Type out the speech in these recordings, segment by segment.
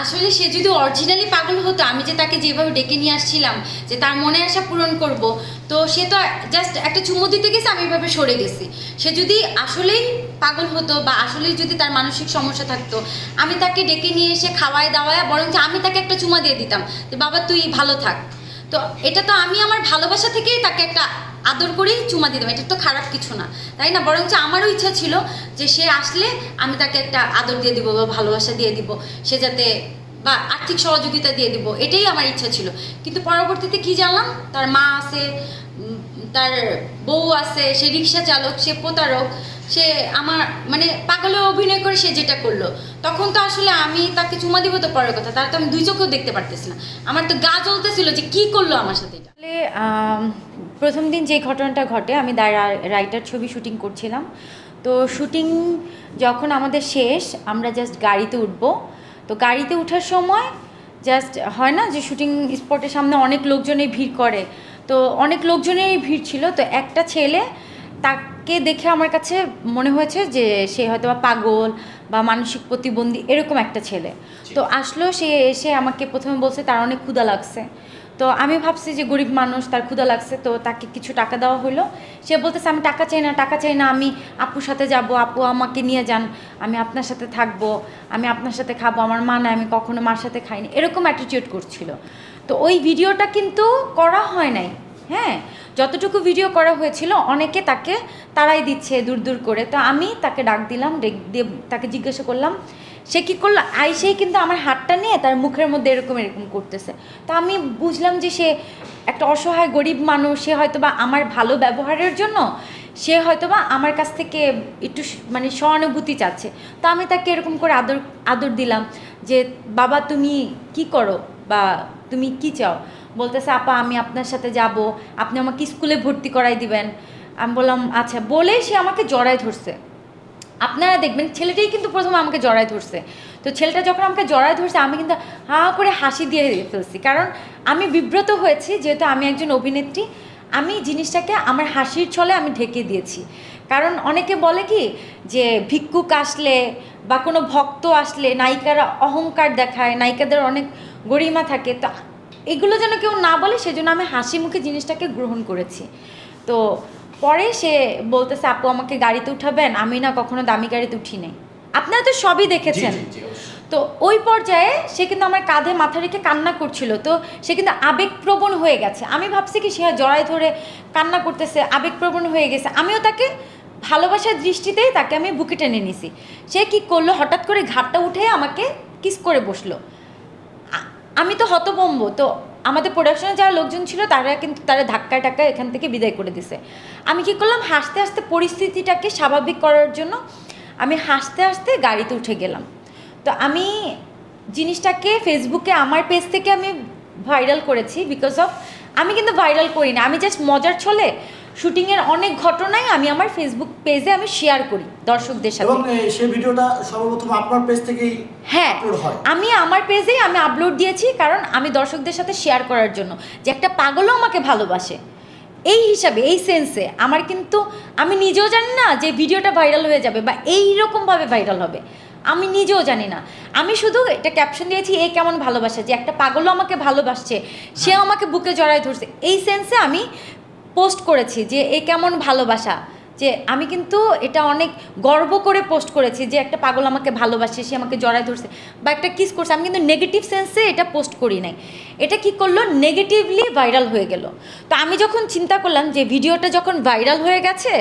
আসলে সে যদি অরিজিনালি পাগল হতো, আমি যে তাকে যেভাবে ডেকে নিয়ে আসছিলাম, যে তার মনে আশা পূরণ করব, তো সে তো জাস্ট একটা চুমু দিতে গেছে, আমি এভাবে সরে গেছি। সে যদি আসলেই পাগল হতো বা আসলেই যদি তার মানসিক সমস্যা থাকতো, আমি তাকে ডেকে নিয়ে এসে খাওয়ায় দাওয়ায়, বরঞ্চ আমি তাকে একটা চুমা দিয়ে দিতাম যে, বাবা, তুই ভালো থাক। তো এটা তো আমি আমার ভালোবাসা থেকেই তাকে একটা আদর করেই চুমা দিতাম এটা তো খারাপ কিছু না, তাই না? বরঞ্চ আমারও ইচ্ছা ছিল যে সে আসলে আমি তাকে একটা আদর দিয়ে দিব বা ভালোবাসা দিয়ে দিব, সে যাতে বা আর্থিক সহযোগিতা দিয়ে দিব, এটাই আমার ইচ্ছা ছিল। কিন্তু পরবর্তীতে কি জানলাম? তার মা আছে তার বউ আছে, সে রিক্সা চালক, সে প্রতারক, সে আমার মানে পাগলে অভিনয় করে সে যেটা করল। তখন তো আসলে আমি তাকে চুমা দিব তো পরের কথা, তার তো আমি দুই চোখেও দেখতে পারতেছি না। আমার তো গা জ্বলতেছিল যে কি করল আমার সাথে প্রথম দিন যে ঘটনাটা ঘটে আমি দ্য রাইটার ছবি শুটিং করছিলাম। তো শুটিং যখন আমাদের শেষ আমরা জাস্ট গাড়িতে উঠবো। তো গাড়িতে ওঠার সময় জাস্ট হয় না যে শুটিং স্পটের সামনে অনেক লোকজনই ভিড় করে। তো অনেক লোকজনেরই ভিড় ছিল। তো একটা ছেলে তাকে দেখে আমার কাছে মনে হয়েছে যে সে হয়তো বা পাগল বা মানসিক প্রতিবন্ধী এরকম একটা ছেলে। তো আসলো সে এসে আমাকে প্রথমে বলছে তার অনেক ক্ষুধা লাগছে। তো আমি ভাবছি যে গরিব মানুষ, তার ক্ষুদা লাগছে, তো তাকে কিছু টাকা দেওয়া হলো। সে বলতেছে, আমি টাকা চাই না, টাকা চাই না, আমি আপুর সাথে যাব, আপু আমাকে নিয়ে যান, আমি আপনার সাথে থাকব, আমি আপনার সাথে খাব, আমার মা নাই, আমি কখনো মার সাথে খাইনি। এরকম অ্যাটিটিউড করছিল। তো ওই ভিডিওটা কিন্তু করা হয় নাই হ্যাঁ? যতটুকু ভিডিও করা হয়েছিল, অনেকে তাকে তাড়াই দিচ্ছে দূর দূর করে। তো আমি তাকে ডাক দিলাম দিয়ে তাকে জিজ্ঞাসা করলাম সে কী করল? আইসেই কিন্তু আমার হাতটা নিয়ে তার মুখের মধ্যে এরকম এরকম করতেছে। তো আমি বুঝলাম যে সে একটা অসহায় গরিব মানুষ, সে হয়তো বা আমার ভালো ব্যবহারের জন্য, সে হয়তো বা আমার কাছ থেকে একটু মানে সহানুভূতি চাচ্ছে। তো আমি তাকে এরকম করে আদর আদর দিলাম যে, বাবা, তুমি কি করো? বা তুমি কি চাও? বলতেছে, আপা, আমি আপনার সাথে যাব। আপনি আমাকে স্কুলে ভর্তি করাই দিবেন। আমি বললাম আচ্ছা। বলে সে আমাকে জড়ায় ধরছে। আপনারা দেখবেন ছেলেটাই কিন্তু প্রথমে আমাকে জড়ায় ধরছে। তো ছেলেটা যখন আমাকে জড়ায় ধরছে, আমি কিন্তু হা করে হাসি দিয়ে ফেলছি। কারণ আমি বিব্রত হয়েছি, যেহেতু আমি একজন অভিনেত্রী, আমি জিনিসটাকে আমার হাসির ছলে আমি ঢেকে দিয়েছি। কারণ অনেকে বলে কি যে ভিক্ষুক আসলে বা কোনো ভক্ত আসলে নায়িকারা অহংকার দেখায়, নায়িকাদের অনেক গরিমা থাকে। তো এগুলো যেন কেউ না বলে, সেজন্য আমি হাসি মুখে জিনিসটাকে গ্রহণ করেছি। তো পরে সে বলতেছে আপু আমাকে গাড়িতে উঠাবেন? আমি না কখনো দামি গাড়িতে উঠি নাই আপনারা তো সবই দেখেছেন। তো ওই পর্যায়ে সে কিন্তু আমার কাঁধে মাথা রেখে কান্না করছিল। তো সে কিন্তু আবেগপ্রবণ হয়ে গেছে। আমি ভাবছি কি সে জড়ায় ধরে কান্না করতেছে আবেগপ্রবণ হয়ে গেছে। আমিও তাকে ভালোবাসার দৃষ্টিতেই তাকে আমি বুকে টেনে নিছি। সে কি করল? হঠাৎ করে ঘাটটা উঠে আমাকে কিস করে বসল। আমি তো হতবম্ব তো আমাদের প্রোডাকশনে যারা লোকজন ছিল, তারা কিন্তু তারা ধাক্কা টাক্কা এখান থেকে বিদায় করে দিছে। আমি কি করলাম? হাসতে হাসতে পরিস্থিতিটাকে স্বাভাবিক করার জন্য আমি হাসতে হাসতে গাড়িতে উঠে গেলাম। তো আমি জিনিসটাকে ফেসবুকে আমার পেজ থেকে আমি ভাইরাল করেছি বিকজ অফ আমি কিন্তু ভাইরাল করি না আমি জাস্ট মজার ছলে শুটিংয়ের অনেক ঘটনাই আমি আমার ফেসবুক পেজে আমি শেয়ার করি দর্শকদের সাথে। এবং সেই ভিডিওটা সর্বপ্রথম আপনার পেজ থেকেই হ্যাঁ আমি আমার পেজেই আমি আপলোড দিয়েছি কারণ আমি দর্শকদের সাথে শেয়ার করার জন্য যে একটা পাগলও আমাকে ভালোবাসে। এই হিসাবে এই সেন্সে আমার কিন্তু আমি নিজেও জানি না যে ভিডিওটা ভাইরাল হয়ে যাবে বা এই রকমভাবে ভাইরাল হবে। আমি নিজেও জানি না। আমি শুধু এটা ক্যাপশন দিয়েছি এ কেমন ভালোবাসে? যে একটা পাগলও আমাকে ভালোবাসছে সেও আমাকে বুকে জড়ায় ধরছে। এই সেন্সে আমি পোস্ট করেছি যে এ কেমন ভালোবাসা, যে আমি কিন্তু এটা অনেক গর্ব করে পোস্ট করেছি যে একটা পাগল আমাকে ভালোবাসে, সে আমাকে জড়ায় ধরছে বা একটা কিস করছে। আমি কিন্তু নেগেটিভ সেন্সে এটা পোস্ট করি নাই। এটা কি করল? নেগেটিভলি ভাইরাল হয়ে গেল। তো আমি যখন চিন্তা করলাম যে ভিডিওটা যখন ভাইরাল হয়ে গেছে,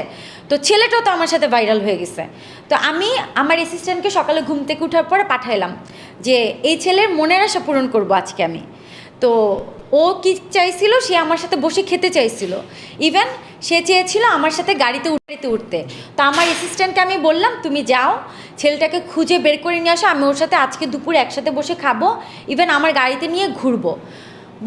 তো ছেলেটাও তো আমার সাথে ভাইরাল হয়ে গেছে। তো আমি আমার অ্যাসিস্ট্যান্টকে সকালে ঘুম থেকে ওঠার পরে পাঠাইলাম যে, এই ছেলের মনের আশা পূরণ করব আজকে আমি। তো ও কি চাইছিল, সে আমার সাথে বসে খেতে চাইছিল। ইভেন সে চেয়েছিল আমার সাথে গাড়িতে উঠতে উঠতে। তো আমার অ্যাসিস্ট্যান্টকে আমি বললাম, তুমি যাও, ছেলেটাকে খুঁজে বের করে নিয়ে আসো, আমি ওর সাথে আজকে দুপুর একসাথে বসে খাব ইভেন আমার গাড়িতে নিয়ে ঘুরবো।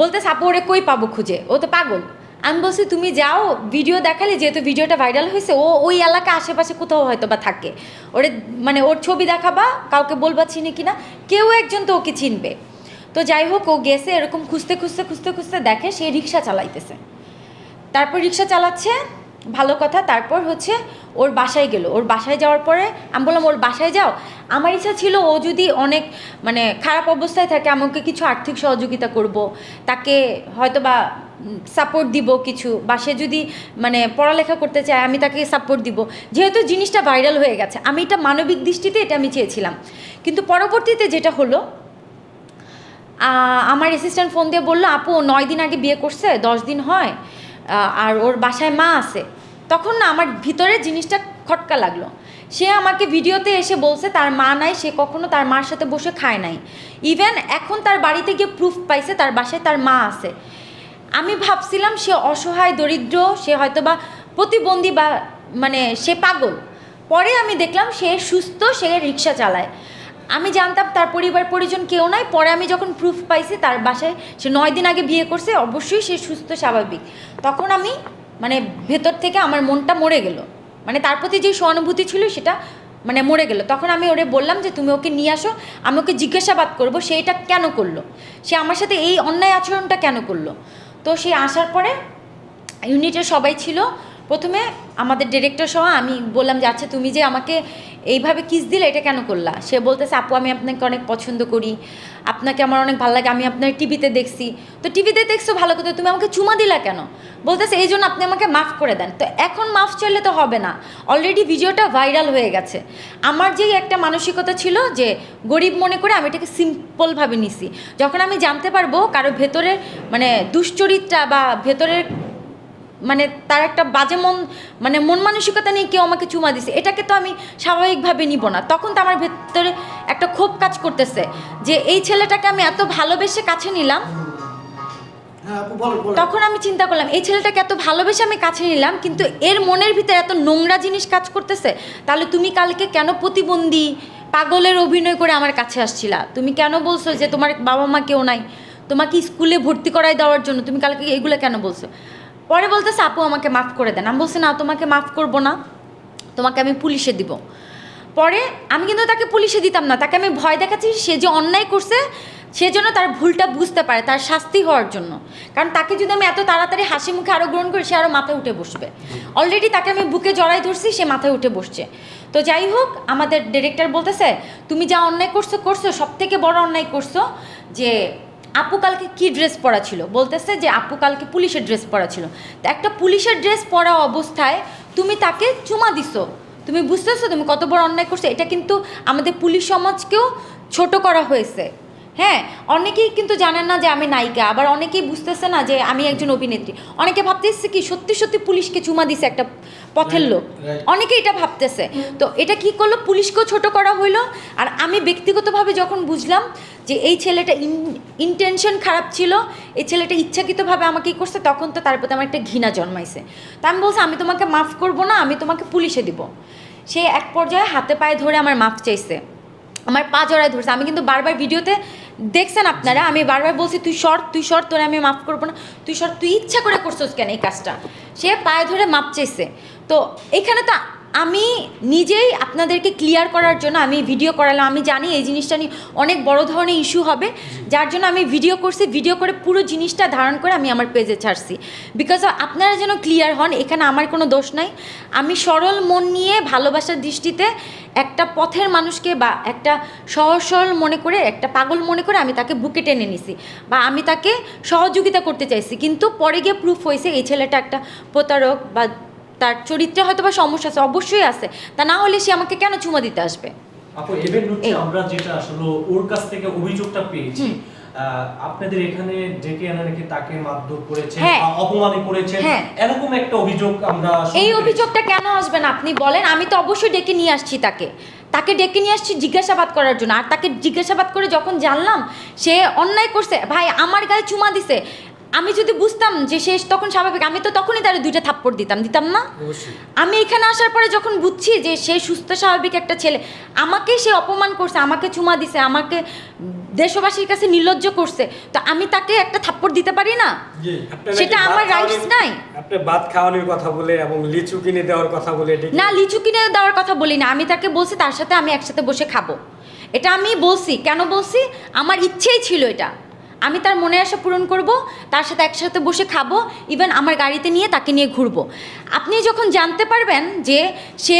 বলতে সাপো ওরে কই পাবো খুঁজে? ও তো পাগল। আমি বলছি, তুমি যাও ভিডিও দেখালে, যেহেতু ভিডিওটা ভাইরাল হয়েছে, ও ওই এলাকা আশেপাশে কোথাও হয়তো বা থাকে। ওরে মানে ওর ছবি দেখাবা, কাউকে বলবা চিনি কিনা, কেউ একজন তো ওকে চিনবে। তো যাই হোক, ও গেছে, এরকম খুঁজতে খুঁজতে খুঁজতে খুঁজতে দেখে সে রিক্সা চালাইতেছে। তারপর রিক্সা চালাচ্ছে, ভালো কথা, তারপর হচ্ছে ওর বাসায় গেল। ওর বাসায় যাওয়ার পরে আমি বললাম, ওর বাসায় যাও। আমার ইচ্ছা ছিল ও যদি অনেক মানে খারাপ অবস্থায় থাকে আমাকে কিছু আর্থিক সহযোগিতা করব। তাকে হয়তো বা সাপোর্ট দিব কিছু, বা সে যদি মানে পড়ালেখা করতে চায়, আমি তাকে সাপোর্ট দিব। যেহেতু জিনিসটা ভাইরাল হয়ে গেছে, আমি এটা মানবিক দৃষ্টিতে এটা আমি চেয়েছিলাম। কিন্তু পরবর্তীতে যেটা হলো আমার অ্যাসিস্ট্যান্ট ফোন দিয়ে বলল, আপু, নয় দিন আগে বিয়ে করছে, দশ দিন হয় আর ওর বাসায় মা আছে। তখন না আমার ভিতরে জিনিসটা খটকা লাগল। সে আমাকে ভিডিওতে এসে বলছে, তার মা নাই, সে কখনো তার মার সাথে বসে খায় নাই। ইভেন এখন তার বাড়িতে গিয়ে প্রুফ পাইছে, তার বাসায় তার মা আছে। আমি ভাবছিলাম সে অসহায়, দরিদ্র, সে হয়তো বা প্রতিবন্ধী বা মানে সে পাগল। পরে আমি দেখলাম সে সুস্থ, সে রিক্সা চালায়। আমি জানতাম তার পরিবার, পরিজন কেউ নাই। পরে আমি যখন প্রুফ পাইছি তার বাসায়, সে নয় দিন আগে বিয়ে করছে, অবশ্যই সে সুস্থ, স্বাভাবিক। তখন আমি মানে ভেতর থেকে আমার মনটা মরে গেল। মানে তার প্রতি যে সহানুভূতি ছিল সেটা মানে মরে গেল। তখন আমি ওরে বললাম যে, তুমি ওকে নিয়ে আসো, আমি ওকে জিজ্ঞাসাবাদ করব সে এটা কেন করল? সে আমার সাথে এই অন্যায় আচরণটা কেন করল? তো সে আসার পরে ইউনিটের সবাই ছিল। প্রথমে আমাদের ডিরেক্টর সহ আমি বললাম যে আচ্ছা তুমি যে আমাকে এইভাবে কিস দিলে, এটা কেন করলা? সে বলতেছে, আপু, আমি আপনাকে অনেক পছন্দ করি। আপনাকে আমার অনেক ভালো লাগে। আমি আপনার টিভিতে দেখছি। তো টিভিতে দেখছ, ভালো কথা। তুমি আমাকে চুমা দিলা কেন? বলতেছে, এই জন্য আপনি আমাকে মাফ করে দেন। তো এখন মাফ চাইলে তো হবে না। অলরেডি ভিডিওটা ভাইরাল হয়ে গেছে। আমার যেই একটা মানসিকতা ছিল যে, গরিব মনে করে আমি এটাকে সিম্পলভাবে নিছি। যখন আমি জানতে পারব কারও ভেতরের মানে দুশ্চরিত্রা বা ভেতরের মানে তার একটা বাজে মন মানে মন মানসিকতা নিয়ে কেউ আমাকে চুমা দিছে। এটাকে তো আমি স্বাভাবিকভাবে নিব না। তখন তো আমার ভেতরে একটা ক্ষোভ কাজ করতেছে যে এই ছেলেটাকে আমি এত ভালোবেসে কাছে নিলাম। হ্যাঁ তখন আমি চিন্তা করলাম এই ছেলেটাকে এত ভালোবেসে আমি কাছে নিলাম কিন্তু এর মনের ভিতরে এত নোংরা জিনিস কাজ করতেছে তাহলে তুমি কালকে কেন প্রতিবন্ধী পাগলের অভিনয় করে আমার কাছে আসছিলা? তুমি কেন বলছো যে তোমার বাবা মা কেউ নাই? তোমাকে স্কুলে ভর্তি করাই দেওয়ার জন্য তুমি কালকে এগুলো কেন বলছো? পরে বলতেছে, আপু, আমাকে মাফ করে দেন। আমি বলছি, না, তোমাকে মাফ করব না। তোমাকে আমি পুলিশে দিব। পরে আমি কিন্তু তাকে পুলিশে দিতাম না। তাকে আমি ভয় দেখাচ্ছি সে যে অন্যায় করছে, সে যেন তার ভুলটা বুঝতে পারে, তার শাস্তি হওয়ার জন্য। কারণ তাকে যদি আমি এত তাড়াতাড়ি হাসি মুখে আরও গ্রহণ করি, সে আরও মাথায় উঠে বসবে। অলরেডি তাকে আমি বুকে জড়াই ধরছি, সে মাথায় উঠে বসছে। তো যাই হোক, আমাদের ডিরেক্টর বলতেছে, তুমি যা অন্যায় করছ করছ সব থেকে বড় অন্যায় করছ যে আপু কালকে কী ড্রেস পরা ছিল? বলতেছে যে আপু কালকে পুলিশের ড্রেস পরা ছিল। তো একটা পুলিশের ড্রেস পরা অবস্থায় তুমি তাকে চুমা দিছো। তুমি বুঝতেছো তুমি কত বড় অন্যায় করছ? এটা কিন্তু আমাদের পুলিশ সমাজকেও ছোট করা হয়েছে। হ্যাঁ অনেকেই কিন্তু জানেন না যে আমি নায়িকা আবার অনেকেই বুঝতেছে না যে আমি একজন অভিনেত্রী। অনেকে ভাবতেছে কি সত্যি সত্যি পুলিশকে চুমা দিছে একটা পথের লোক. অনেকে এটা ভাবতেছে। তো এটা কি করল? পুলিশকেও ছোট করা হইল। আর আমি ব্যক্তিগতভাবে যখন বুঝলাম যে এই ছেলেটা ইন্টেনশন খারাপ ছিল এই ছেলেটা ইচ্ছাকৃতভাবে আমাকে ই করছে তখন তো তার প্রতি আমার একটা ঘৃণা জন্মাইছে। তা আমি বলছি আমি তোমাকে মাফ করব না আমি তোমাকে পুলিশে দিব। সে এক পর্যায়ে হাতে পায়ে ধরে আমার মাফ চাইছে। আমার পা জড়ায় ধরছে। আমি কিন্তু বারবার ভিডিওতে দেখছেন আপনারা, আমি বারবার বলছি, তুই শর্ট তুই শর্ট তোরে আমি মাফ করব না। তুই শর্ট তুই ইচ্ছা করে করছোস কেন এই কাজটা? সে পায়ে ধরে মাপ চাইছে। তো এখানে তো আমি নিজেই আপনাদেরকে ক্লিয়ার করার জন্য আমি ভিডিও করালাম। আমি জানি এই জিনিসটা নিয়ে অনেক বড় ধরনের ইস্যু হবে। যার জন্য আমি ভিডিও করছি ভিডিও করে পুরো জিনিসটা ধারণ করে আমি আমার পেজে ছাড়ছি। বিকজ আপনারা যেন ক্লিয়ার হন, এখানে আমার কোনো দোষ নাই। আমি সরল মন নিয়ে ভালোবাসার দৃষ্টিতে একটা পথের মানুষকে বা একটা সহজ সরল মনে করে, একটা পাগল মনে করে আমি তাকে বুকে টেনে নিছি বা আমি তাকে সহযোগিতা করতে চাইছি। কিন্তু পরে গিয়ে প্রুফ হয়েছে এই ছেলেটা একটা প্রতারক বা তার চরিত্রে হয়তো বা সমস্যা আছে অবশ্যই আছে। তা না হলে সে আমাকে কেন চুমা দিতে আসবে? আপু হচ্ছে আমরা যেটা আসলে ওর কাছ থেকে অভিযোগটা পেয়েছি আপনাদের এখানে ডেকে এনে রেখে তাকে মারধর করেছে হ্যাঁ। অপমান করেছে হ্যাঁ। এরকম একটা অভিযোগ আমরা এই অভিযোগটা কেন আসবে না? আপনি বলেন আমি তো অবশ্যই ডেকে নিয়ে আসছি তাকে। তাকে ডেকে নিয়ে আসছি জিজ্ঞাসাবাদ করার জন্য। আর তাকে জিজ্ঞাসাবাদ করে যখন জানলাম সে অন্যায় করছে ভাই আমার গায়ে চুমা দিছে। আমি যদি বুঝতাম যে শেষ তখন স্বাভাবিক আমি তো তখনই তার দুইটা থাপ্পড় দিতাম দিতাম না? আমি এখানে আসার পরে যখন বুঝছি যে সে সুস্থ স্বাভাবিক একটা ছেলে আমাকে সে অপমান করছে আমাকে চুমা দিছে আমাকে দেশবাসীর কাছে নির্লজ্জ করছে তো আমি তাকে একটা থাপ্পড় দিতে পারি না? সেটা আমার রাইটস নাই। আপনি ভাত খাওয়ানোর কথা বলে এবং লিচু কিনে দেওয়ার কথা বলে না লিচু কিনে দেওয়ার কথা বলি না আমি তাকে বলছি তার সাথে আমি একসাথে বসে খাব। এটা আমি বলছি কেন বলছি? আমার ইচ্ছেই ছিল এটা। আমি তার মনে আশা পূরণ করব তার সাথে একসাথে বসে খাব ইভেন আমার গাড়িতে নিয়ে তাকে নিয়ে ঘুরবো। আপনি যখন জানতে পারবেন যে সে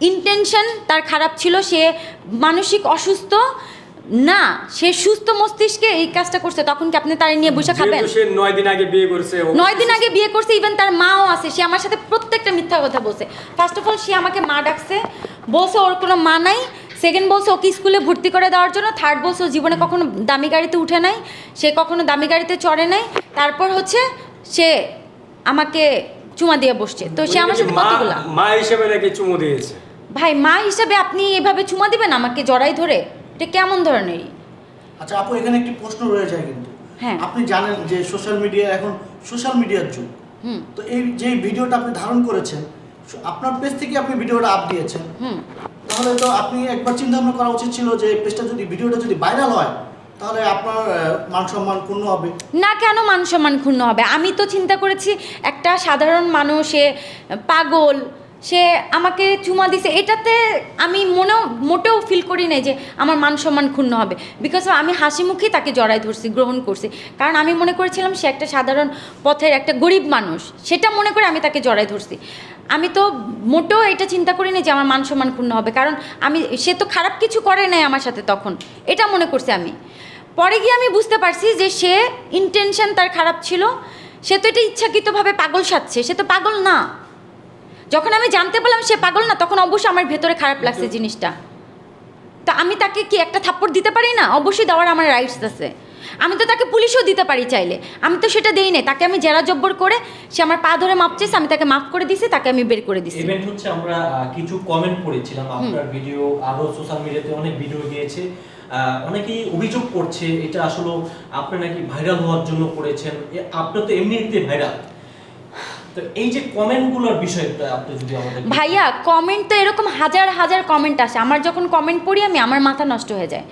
ইন্টেনশন তার খারাপ ছিল সে মানসিক অসুস্থ না সে সুস্থ মস্তিষ্কে এই কাজটা করছে তখন কি আপনি তার নিয়ে বসে খাবেন? সে নয় দিন আগে বিয়ে করছে ও- নয় দিন আগে বিয়ে করছে ইভেন তার মাও আছে সে আমার সাথে প্রত্যেকটা মিথ্যা কথা বলছে। ফার্স্ট অফ অল সে আমাকে মা ডাকছে বলছে ওর কোনো মা নাই সেকেন্ড বলছে ওকে স্কুলে ভর্তি করে দেওয়ার জন্য। থার্ড বলছে ও জীবনে কখনো দামি গাড়িতে উঠে নাই। সে কখনো দামি গাড়িতে চড়ে নাই। তারপর হচ্ছে সে আমাকে চুমা দিয়ে বসছে। তো সে আমার সাথে কতগুলা? মা হিসেবে নাকি চুমু দিয়েছে? ভাই মা হিসাবে আপনি এভাবে চুমা দিবেন আমাকে জড়াই ধরে? এটা কেমন ধরনেরই? আচ্ছা আপু এখানে একটি প্রশ্ন রয়ে যায় কিন্তু। হ্যাঁ। আপনি জানেন যে সোশ্যাল মিডিয়া এখন সোশ্যাল মিডিয়ার যুগ। হুম। তো এই যে ভিডিওটা আপনি ধারণ করেছেন আপনার পেজ থেকে আপনি ভিডিওটা আপ দিয়েছেন। হুম। তাহলে তো আপনি একবার চিন্তা ভাবনা করা উচিত ছিল যে পেজটা যদি, ভিডিওটা যদি ভাইরাল হয়, তাহলে আপনার মান সম্মান ক্ষুণ্ণ হবে। না কেন মান সম্মান ক্ষুণ্ণ হবে? আমি তো চিন্তা করেছি একটা সাধারণ মানুষে পাগল সে আমাকে চুমা দিছে। এটাতে আমি মনেও, মোটেও ফিল করি নাই যে আমার মান সম্মান ক্ষুণ্ণ হবে। বিকজ আমি হাসি মুখেই তাকে জড়াই ধরছি, গ্রহণ করছি। কারণ আমি মনে করেছিলাম সে একটা সাধারণ পথের একটা গরিব মানুষ। সেটা মনে করে আমি তাকে জড়াই ধরছি। আমি তো মোটেও এটা চিন্তা করি না যে আমার মান সম্মান ক্ষুণ্ণ হবে। কারণ আমি, সে তো খারাপ কিছু করে নাই আমার সাথে তখন। এটা মনে করছি আমি। পরে গিয়ে আমি বুঝতে পারছি যে সে ইন্টেনশন তার খারাপ ছিল। সে তো এটা ইচ্ছাকৃতভাবে পাগল সাজছে সে তো পাগল না। যখন আমি জানতে পারলাম সে পাগল না তখন অবশ্যই আমার ভেতরে খারাপ লাগছে জিনিসটা। তো আমি তাকে কি একটা থাপ্পড় দিতে পারি না? অবশ্যই দেওয়ার আমার রাইটস আছে। আমি তো তাকে পুলিশও দিতে পারি চাইলে। আমি তো সেটা দেই নাই। তাকে আমি জেরা জব্বর করে সে আমার পা ধরে মাপ চেয়েছে আমি তাকে মাফ করে দিছি তাকে আমি বের করে দিছি। ইভেন্ট হচ্ছে আমরা কিছু কমেন্ট পড়েছিলাম। আপনার ভিডিও আরও সোশ্যাল মিডিয়াতে অনেক ভিডিও গিয়েছে। অনেকেই অভিযোগ করছে এটা আসলে আপনি নাকি ভাইরাল হওয়ার জন্য করেছেন। আপনি তো এমনিতে ভাইরাল তো এই যে কমেন্টগুলোর বিষয়টা আপনি যদি আমাদের ভাইয়া কমেন্ট তো এরকম হাজার হাজার কমেন্ট আসে। আমার যখন কমেন্ট পড়ি আমি আমার মাথা নষ্ট হয়ে যায়।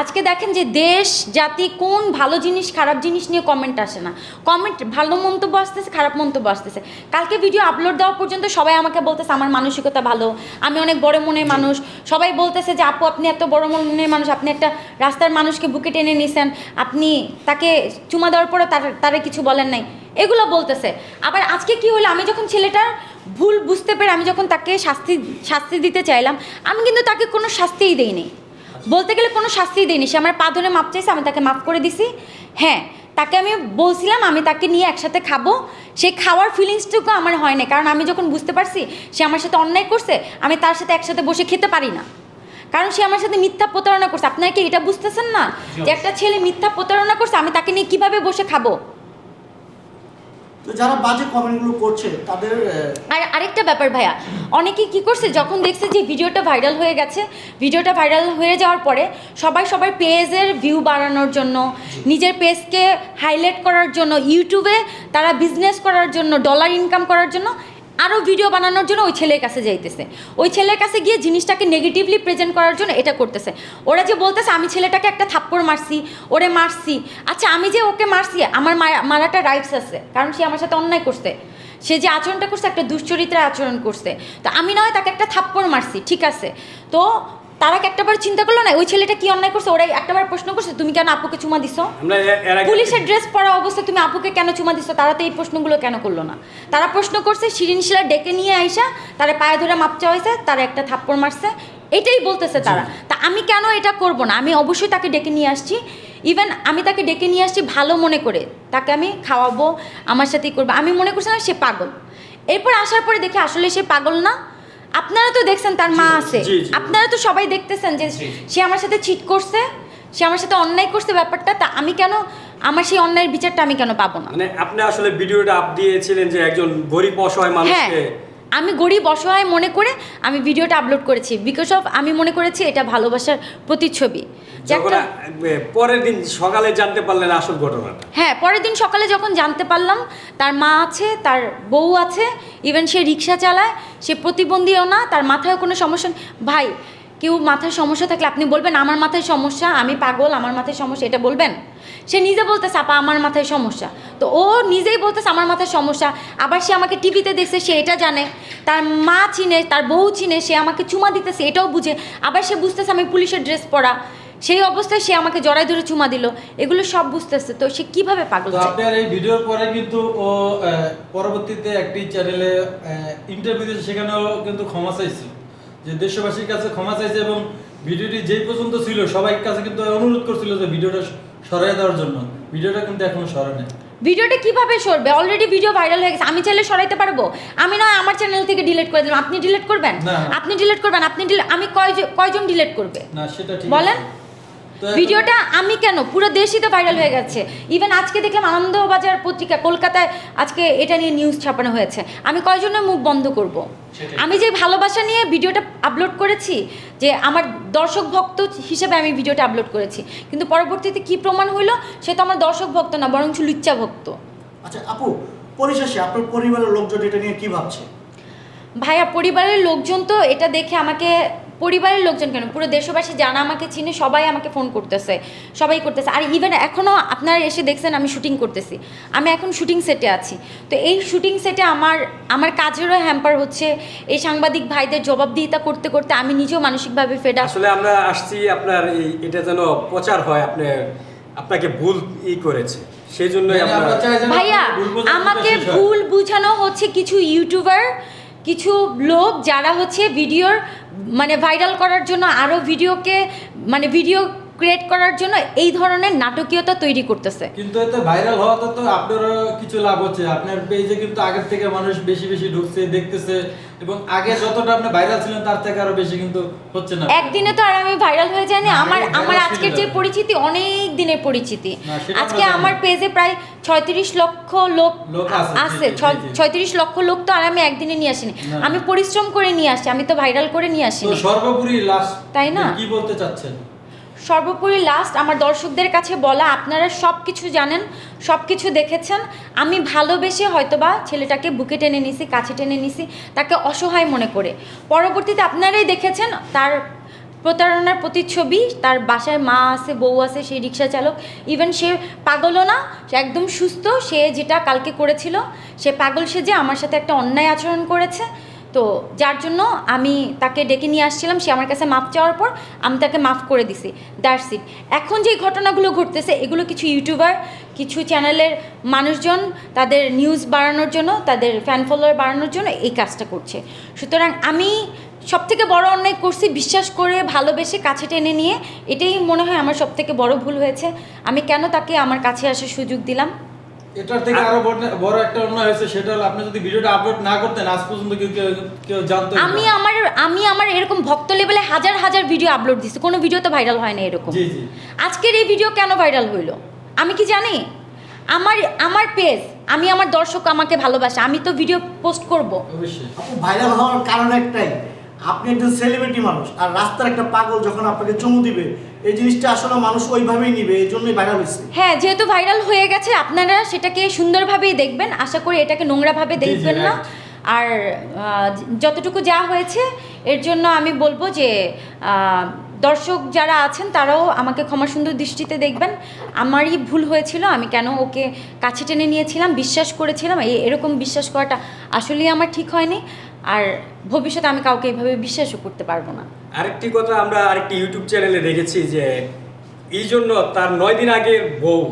আজকে দেখেন যে দেশ জাতি কোন ভালো জিনিস খারাপ জিনিস নিয়ে কমেন্ট আসে না। কমেন্ট ভালো মন্তব্য আসতেছে খারাপ মন্তব্য আসতেছে। কালকে ভিডিও আপলোড দেওয়া পর্যন্ত সবাই আমাকে বলতেছে আমার মানসিকতা ভালো। আমি অনেক বড় মনের মানুষ। সবাই বলতেছে যে আপু আপনি এত বড় মনের মানুষ। আপনি একটা রাস্তার মানুষকে বুকে টেনে নিছেন। আপনি তাকে চুমা দেওয়ার পরে তার তারে কিছু বলেন নাই। এগুলো বলতেছে। আবার আজকে কি হলো? আমি যখন ছেলেটার ভুল বুঝতে পেরে আমি যখন তাকে শাস্তি শাস্তি দিতে চাইলাম আমি কিন্তু তাকে কোনো শাস্তিই দেইনি। বলতে গেলে কোনো শাস্তিই দিইনি। সে আমার পা ধরে মাপ চাইছে আমি তাকে মাফ করে দিছি। হ্যাঁ তাকে আমি বলছিলাম আমি তাকে নিয়ে একসাথে খাব। সেই খাওয়ার ফিলিংসটুকু আমার হয় না কারণ আমি যখন বুঝতে পারছি সে আমার সাথে অন্যায় করছে আমি তার সাথে একসাথে বসে খেতে পারি না। কারণ সে আমার সাথে মিথ্যা প্রতারণা করছে। আপনারা কি এটা বুঝতেছেন না? যে একটা ছেলে মিথ্যা প্রতারণা করছে আমি তাকে নিয়ে কীভাবে বসে খাব? তো যারা বাজে কমেন্টগুলো করছে তাদের আর আরেকটা ব্যাপার ভাইয়া অনেকে কি করছে যখন দেখছে যে ভিডিওটা ভাইরাল হয়ে গেছে ভিডিওটা ভাইরাল হয়ে যাওয়ার পরে সবাই সবার পেজের ভিউ বাড়ানোর জন্য নিজের পেজকে হাইলাইট করার জন্য ইউটিউবে তারা বিজনেস করার জন্য ডলার ইনকাম করার জন্য আরও ভিডিও বানানোর জন্য ওই ছেলের কাছে যাইতেছে। ওই ছেলের কাছে গিয়ে জিনিসটাকে নেগেটিভলি প্রেজেন্ট করার জন্য এটা করতেছে। ওরা যে বলতেছে, আমি ছেলেটাকে একটা থাপ্পড় মারছি, ওরে মারছি। আচ্ছা আমি যে ওকে মারছি, আমার মারা- মারাটা রাইটস আছে, কারণ সে আমার সাথে অন্যায় করছে। সে যে আচরণটা করছে, একটা দুশ্চরিত্রের আচরণ করছে। তো আমি নয় তাকে একটা থাপ্পড় মারছি, ঠিক আছে? তো তারা কি একটাবার চিন্তা করল না? ওই ছেলেটা কি অন্যায় করছে? ওরা একটাবার প্রশ্ন করছে তুমি কেন আপুকে চুমা দিছো? আমরা এ- এর আগে পুলিশের ড্রেস পরা অবস্থায় তুমি আপুকে কেন চুমা দিছো? তারা তো এই প্রশ্নগুলো কেন করল না? তারা প্রশ্ন করছে শিরিন শিলা ডেকে নিয়ে আইসা তারা পায়ে ধরে মাপচা হয়েছে তারা একটা থাপ্পড় মারছে। এটাই বলতেছে তারা। তা আমি কেন এটা করব না? আমি অবশ্যই তাকে ডেকে নিয়ে আসছি। ইভেন আমি তাকে ডেকে নিয়ে আসছি ভালো মনে করে। তাকে আমি খাওয়াবো আমার সাথেই করব। আমি মনে করছিলাম সে পাগল। এরপর আসার পরে দেখি আসলে সে পাগল না। আপনারা তো দেখছেন তার মা আছে। আপনারা তো সবাই দেখতেছেন যে সে আমার সাথে চিট করছে সে আমার সাথে অন্যায় করছে ব্যাপারটা তা আমি কেন আমার সেই অন্যায়ের বিচারটা আমি কেন পাবো না? মানে আপনি আসলে ভিডিওটা আপ দিয়েছিলেন যে একজন গরিব অসহায় হ্যাঁ। মানুষকে আমি গরিব অসহায় মনে করে আমি ভিডিওটা আপলোড করেছি বিকজ অফ আমি মনে করেছি এটা ভালোবাসার প্রতিচ্ছবি। পরের দিন সকালে জানতে পারলেন আসল ঘটনাটা। হ্যাঁ পরের দিন সকালে যখন জানতে পারলাম তার মা আছে তার বউ আছে ইভেন সে রিক্সা চালায় সে প্রতিবন্ধীও না তার মাথায় কোনো সমস্যা নেই। ভাই কেউ মাথায় সমস্যা থাকলে আপনি বলবেন আমার মাথায় সমস্যা আমি পাগল আমার মাথায় সমস্যা এটা বলবেন? সে নিজে বলতেছে আপা আমার মাথায় সমস্যা। তো ও নিজেই বলতেছে আমার মাথায় সমস্যা। আবার সে আমাকে টিভিতে দেখছে সে এটা জানে। তার মা চিনে তার বউ চিনে সে আমাকে চুমা দিতেছে এটাও বুঝে। আবার সে বুঝতেছে আমি পুলিশের ড্রেস পরা। সেই অবস্থায় সে আমাকে জড়াই ধরে চুমা দিল। এগুলো সব বুঝতেছে। তো সে কীভাবে পাগল আপনার এই ভিডিওর পরে কিন্তু ও পরবর্তীতে একটি চ্যানেলে ইন্টারভিউ দিয়েছে সেখানেও কিন্তু ক্ষমা চাইছে। যে দেশবাসীর কাছে ক্ষমা চাইছে এবং ভিডিওটি যেই পর্যন্ত ছিল সবাই কাছে কিন্তু অনুরোধ করছিল যে ভিডিওটা সরাই দেওয়ার জন্য। ভিডিওটা কিন্তু এখনও সরে নেই। ভিডিওটা কীভাবে সরবে? অলরেডি ভিডিও ভাইরাল হয়ে গেছে। আমি চাইলে সরাইতে পারব? আমি নয় আমার চ্যানেল থেকে ডিলিট করে দিলাম। আপনি ডিলিট করবেন? আপনি ডিলিট করবেন আপনি আমি কয় কয়জন ডিলিট করবে? না সেটা ঠিক বলেন? ভিডিওটা আমি কেন? পুরো দেশই তো ভাইরাল হয়ে গেছে। ইভেন আজকে দেখলাম আনন্দবাজার পত্রিকা কলকাতায় আজকে এটা নিয়ে নিউজ ছাপানো হয়েছে। আমি কয়জনের মুখ বন্ধ করব? আমি যে ভালোবাসা নিয়ে ভিডিওটা আপলোড করেছি যে আমার দর্শক ভক্ত হিসেবে আমি ভিডিওটা আপলোড করেছি কিন্তু পরবর্তীতে কি প্রমাণ হইল? সে তো আমার দর্শক ভক্ত না বরং লুচ্চা ভক্ত। আচ্ছা আপু পরিশেষে আপনার পরিবারের লোকজন এটা নিয়ে কি ভাবছে? ভাইয়া পরিবারের লোকজন তো এটা দেখে আমাকে পরিবারের লোকজন কেন? পুরো দেশবাসী যারা আমাকে চিনে সবাই আমাকে ফোন করতেছে সবাই করতেছে। আর ইভেন এখনও আপনারা এসে দেখছেন আমি শুটিং করতেছি। আমি এখন শুটিং সেটে আছি। তো এই শুটিং সেটে আমার আমার কাজেরও হ্যাম্পার হচ্ছে এই সাংবাদিক ভাইদের জবাবদিহিতা করতে করতে আমি নিজেও মানসিকভাবে ফেড আসলে আমরা আসছি আপনার এই এটা যেন প্রচার হয় আপনি আপনাকে ভুল ই করেছে। সেই জন্যই ভাইয়া আমাকে ভুল বুঝানো হচ্ছে কিছু ইউটিউবার কিছু লোক যারা হচ্ছে ভিডিওর মানে ভাইরাল করার জন্য আরও ভিডিওকে মানে ভিডিও ক্রিয়েট করার জন্য এই ধরনের নাটকীয়তা তৈরি করতেছে। কিন্তু এতে ভাইরাল হওয়াতে তো আপনারও কিছু লাভ হচ্ছে। আপনার পেজে কিন্তু আগের থেকে মানুষ বেশি বেশি ঢুকছে দেখতেছে এবং আগে যতটা আপনি ভাইরাল ছিলেন তার থেকে আরও বেশি কিন্তু হচ্ছে না। একদিনে তো আর আমি ভাইরাল হয়ে যাইনি। আমার আমার আজকের যে পরিচিতি অনেক দিনের পরিচিতি। আজকে আমার পেজে প্রায় ছয়ত্রিশ লক্ষ লোক আছে। ছয়ত্রিশ লক্ষ লোক তো আর আমি একদিনে নিয়ে আসিনি। আমি পরিশ্রম করে নিয়ে আসি। আমি তো ভাইরাল করে নিয়ে তো আসিনি সর্বোপরি লাস্ট তাই না? কি বলতে চাচ্ছেন? সর্বোপরি লাস্ট আমার দর্শকদের কাছে বলা, আপনারা সব কিছু জানেন সব কিছু দেখেছেন। আমি ভালোবেসে হয়তোবা ছেলেটাকে বুকে টেনে নিছি, কাছে টেনে নিছি, তাকে অসহায় মনে করে। পরবর্তীতে আপনারাই দেখেছেন, তার প্রতারণার প্রতিচ্ছবি, তার বাসায় মা আছে, বউ আছে, সেই রিক্সা চালক। ইভেন সে পাগলও না, সে একদম সুস্থ, সে যেটা কালকে করেছিল, সে পাগল সেজে আমার সাথে একটা অন্যায় আচরণ করেছে। তো যার জন্য আমি তাকে ডেকে নিয়ে আসছিলাম, সে আমার কাছে মাপ চাওয়ার পর আমি তাকে মাফ করে দিছি, দ্যাটস ইট। এখন যে ঘটনাগুলো ঘটতেছে, এগুলো কিছু ইউটিউবার, কিছু চ্যানেলের মানুষজন, তাদের নিউজ বাড়ানোর জন্য, তাদের ফ্যান ফলোয়ার বাড়ানোর জন্য এই কাজটা করছে। সুতরাং আমি সব থেকে বড় অন্যায় করছি বিশ্বাস করে, ভালোবেসে, কাছে টেনে নিয়ে, এটাই মনে হয় আমার সব থেকে বড় ভুল হয়েছে। আমি কেন তাকে আমার কাছে আসার সুযোগ দিলাম? এটার থেকে আরও বড়- একটা অন্যায় হয়েছে সেটা হলো আপনি যদি ভিডিওটা আপলোড না করতেন আজ পর্যন্ত কেউ কেউ কেউ জানতো আমি আমার আমি আমার এরকম ভক্ত লেভেলে হাজার হাজার ভিডিও আপলোড দিছি কোনো ভিডিও তো ভাইরাল হয় না এরকম। জি জি। আজকের এই ভিডিও কেন ভাইরাল হইল? আমি কি জানি? আমার আমার পেজ আমি আমার দর্শক আমাকে ভালোবাসে আমি তো ভিডিও পোস্ট করব। অবশ্যই। আপু ভাইরাল হওয়ার কারণ একটাই আপনি একজন সেলিব্রিটি মানুষ আর রাস্তার একটা পাগল যখন আপনাকে চুমু দিবে এই জিনিসটা আসলে মানুষ ওইভাবেই নিবে এই জন্যই ভাইরাল হয়েছে। হ্যাঁ যেহেতু ভাইরাল হয়ে গেছে আপনারা সেটাকে সুন্দরভাবেই দেখবেন আশা করি এটাকে নোংরাভাবে দেখবেন না। আর যতটুকু যা হয়েছে এর জন্য আমি বলব যে দর্শক যারা আছেন তারাও আমাকে ক্ষমা সুন্দর দৃষ্টিতে দেখবেন। আমারই ভুল হয়েছিল আমি কেন ওকে কাছে টেনে নিয়েছিলাম বিশ্বাস করেছিলাম এই এরকম বিশ্বাস করাটা আসলেই আমার ঠিক হয়নি। আর ভবিষ্যতে আমি কাউকে এইভাবে বিশ্বাসও করতে পারব না। আরেকটি কথা আমরা আরেকটি ইউটিউব চ্যানেলে দেখেছি যে এই জন্য তার নয় দিন আগে বউ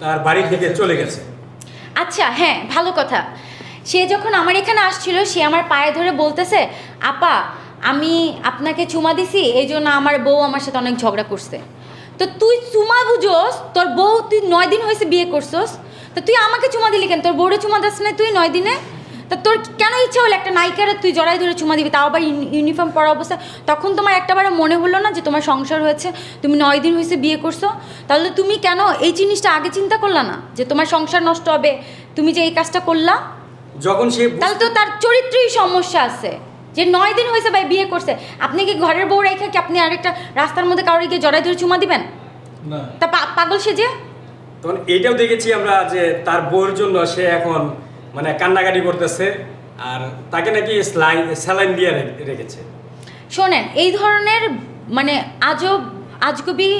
তার বাড়ি থেকে চলে গেছে। আচ্ছা হ্যাঁ ভালো কথা। সে যখন আমার এখানে আসছিল সে আমার পায়ে ধরে বলতেছে আপা আমি আপনাকে চুমা দিছি এই জন্য আমার বউ আমার সাথে অনেক ঝগড়া করছে। তো তুই চুমা বুঝোস তোর বউ তুই নয় দিন হয়েছে বিয়ে করছস তো তুই আমাকে চুমা দিলি কেন? তোর বউরে চুমা দিস না তুই নয় দিনে? তা তোর কেন ইচ্ছা হলো একটা নায়িকারে তুই জড়াই ধরে চুমা দিবি? তাও আবার ইউনিফর্ম পরা অবস্থা। তখন তোমার একটাবারে মনে হলো না যে তোমার সংসার হয়েছে? তুমি নয় দিন হয়েছে বিয়ে করছ। তাহলে তুমি কেন এই জিনিসটা আগে চিন্তা করলা না? যে তোমার সংসার নষ্ট হবে। তুমি যে এই কাজটা করলা? যখন সে তাহলে তো তার চরিত্রেই সমস্যা আছে। যে নয় দিন হয়েছে ভাই বিয়ে করছে। আপনি কি ঘরের বউ রেখে কি আপনি আরেকটা রাস্তার মধ্যে কাউরে গিয়ে জড়াই ধরে চুমা দিবেন? না। তা পাগল সেজে তখন এইটাও দেখেছি আমরা যে তার বউর জন্য সে এখন মানে কান্নাকাটি করতেছে, আর তাকে নাকি স্লাইন স্যালাইন দিয়ে রেখেছে। শোনেন, এই ধরনের মানে আজব আজগবি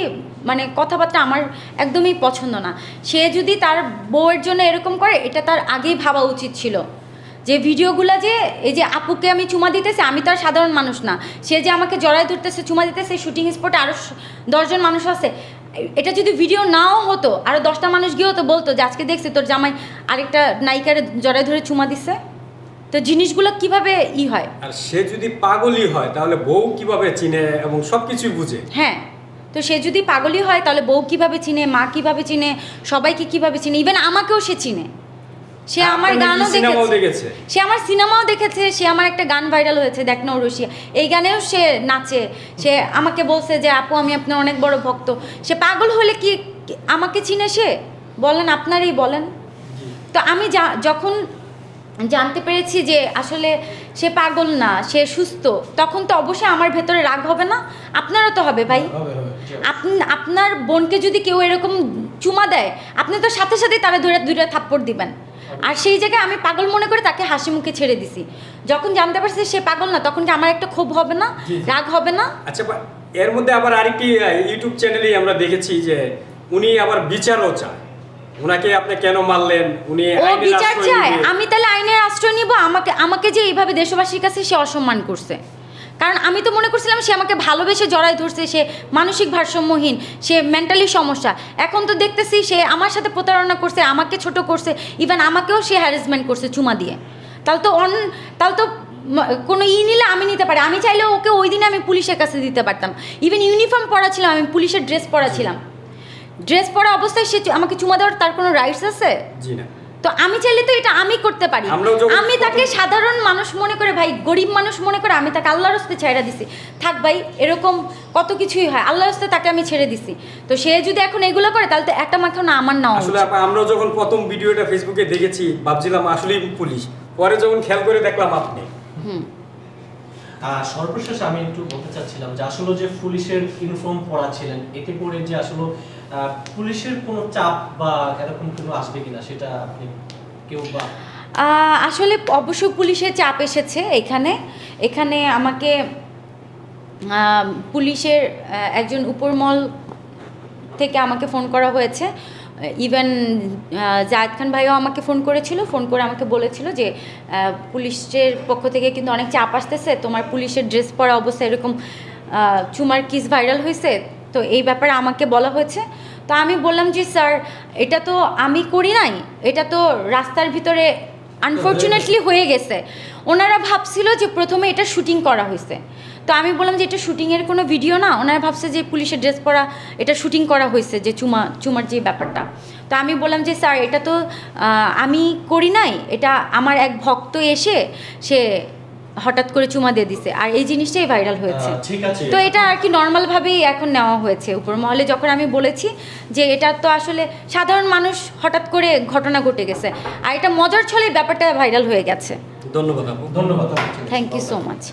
মানে কথাবার্তা আমার একদমই পছন্দ না। সে যদি তার বউয়ের জন্য এরকম করে, এটা তার আগেই ভাবা উচিত ছিল। যে ভিডিওগুলো যে, এই যে আপুকে আমি চুমা দিতেছে, আমি তো আর সাধারণ মানুষ না। সে যে আমাকে জড়ায় ধরতেছে, চুমা দিতেছে শুটিং স্পটে আরও দশজন মানুষ আছে এটা যদি ভিডিও নাও হতো আরও দশটা মানুষ গিয়েও তো বলতো যে আজকে দেখছি তোর জামাই আরেকটা নায়িকার জড়ায় ধরে চুমা দিচ্ছে তো জিনিসগুলো কীভাবে ই হয়? আর সে যদি পাগলই হয় তাহলে বউ কীভাবে চিনে এবং সবকিছু বুঝে? হ্যাঁ তো সে যদি পাগলই হয় তাহলে বউ কীভাবে চিনে মা কীভাবে চিনে সবাইকে কীভাবে চিনে? ইভেন আমাকেও সে চিনে। সে আমার গানও দেখেছে? সে আমার সিনেমাও দেখেছে সে আমার একটা গান ভাইরাল হয়েছে দেখ না রশিয়া এই গানেও সে নাচে। সে আমাকে বলছে যে আপু আমি আপনার অনেক বড় ভক্ত। সে পাগল হলে কি আমাকে চিনে সে? বলেন আপনারই বলেন। তো আমি যা- যখন জানতে পেরেছি যে আসলে সে পাগল না সে সুস্থ তখন তো অবশ্যই আমার ভেতরে রাগ হবে না? আপনারও তো হবে ভাই। আপনি আপনার বোনকে যদি কেউ এরকম চুমা দেয় আপনি তো সাথে সাথে তারা ধরে দুইটা থাপ্পড় দিবেন। আর সেই জায়গায় আমি পাগল মনে করে তাকে হাসি মুখে ছেড়ে দিছি। যখন জানতে পারছি সে পাগল না তখন কি আমার একটা ক্ষোভ হবে না। রাগ হবে না? আচ্ছা এর মধ্যে আবার আরেকটি ইউটিউব চ্যানেলেই আমরা দেখেছি যে উনি আবার বিচারও চায়। উনাকে আপনি কেন মারলেন? উনি ও বিচার চায়। আমি তাহলে আইনের আশ্রয় নিব? আমাকে আমাকে যে এইভাবে দেশবাসীর কাছে সে অসম্মান করছে। কারণ আমি তো মনে করছিলাম সে আমাকে ভালোবেসে জড়ায় ধরছে, সে মানসিক ভারসাম্যহীন, সে মেন্টালি সমস্যা। এখন তো দেখতেছি সে আমার সাথে প্রতারণা করছে, আমাকে ছোট করছে ইভেন আমাকেও সে হ্যারাসমেন্ট করছে চুমা দিয়ে। তাহলে তো অন, তাহলে তো কোনো ই নিলে আমি নিতে পারি। আমি চাইলে ওকে ওই দিনে আমি পুলিশের কাছে দিতে পারতাম। ইভেন ইউনিফর্ম পরা ছিলাম, আমি পুলিশের ড্রেস পরা ছিলাম। ড্রেস পরা অবস্থায় সে আমাকে চুমা দেওয়ার তার কোনো রাইটস আছে? জি না। তো আমি চাইলে তো এটা আমি করতে পারি। আমি তাকে সাধারণ মানুষ মনে করে ভাই গরিব মানুষ মনে করে আমি তাকে আল্লাহর হস্তে ছেড়ে দিছি। থাক ভাই এরকম কত কিছুই হয় আল্লাহর হস্তে তাকে আমি ছেড়ে দিছি। তো সে যদি এখন এগুলো করে তাহলে তো একটা মাখা না আমার নাও আসলে আমরা যখন প্রথম ভিডিওটা ফেসবুকে দেখেছি ভাবছিলাম আসলেই পুলিশ। পরে যখন খেয়াল করে দেখলাম আপনি। হুম। সর্বশেষ আমি একটু বলতে চাচ্ছিলাম যে আসলে যে পুলিশের ইউনিফর্ম পরা ছিলেন এতে করে যে আসলে পুলিশের কোনো চাপ বা এরকম কোনো আসবে কিনা সেটা আপনি কেউ বা আসলে অবশ্য পুলিশের চাপ এসেছে এখানে। এখানে আমাকে পুলিশের একজন উপরমল থেকে আমাকে ফোন করা হয়েছে। ইভেন জায়দ খান ভাইও আমাকে ফোন করেছিল। ফোন করে আমাকে বলেছিল যে পুলিশের পক্ষ থেকে কিন্তু অনেক চাপ আসতেছে। তোমার পুলিশের ড্রেস পরা অবস্থা এরকম চুমার কিস ভাইরাল হয়েছে। তো এই ব্যাপারে আমাকে বলা হয়েছে। তো আমি বললাম যে, স্যার, এটা তো আমি করি নাই। এটা তো রাস্তার ভিতরে আনফর্চুনেটলি হয়ে গেছে। ওনারা ভাবছিল যে, প্রথমে এটা শুটিং করা হয়েছে। তো আমি বললাম যে, এটা শুটিংয়ের কোনো ভিডিও না। ওনারা ভাবছে যে, পুলিশের ড্রেস পরা এটা শুটিং করা হয়েছে যে, চুমা, চুমার যে ব্যাপারটা। তো আমি বললাম যে, স্যার, এটা তো আমি করি নাই। এটা আমার এক ভক্ত এসে সে হঠাৎ করে চুমা দিয়ে দিছে। আর এই জিনিসটাই ভাইরাল হয়েছে। আহ, ঠিক আছে। তো এটা আর কি নর্মালভাবেই এখন নেওয়া হয়েছে উপর মহলে। যখন আমি বলেছি যে এটা তো আসলে সাধারণ মানুষ হঠাৎ করে ঘটনা ঘটে গেছে। আর এটা মজার ছলে ব্যাপারটা ভাইরাল হয়ে গেছে। ধন্যবাদ ধন্যবাদ। Thank you so much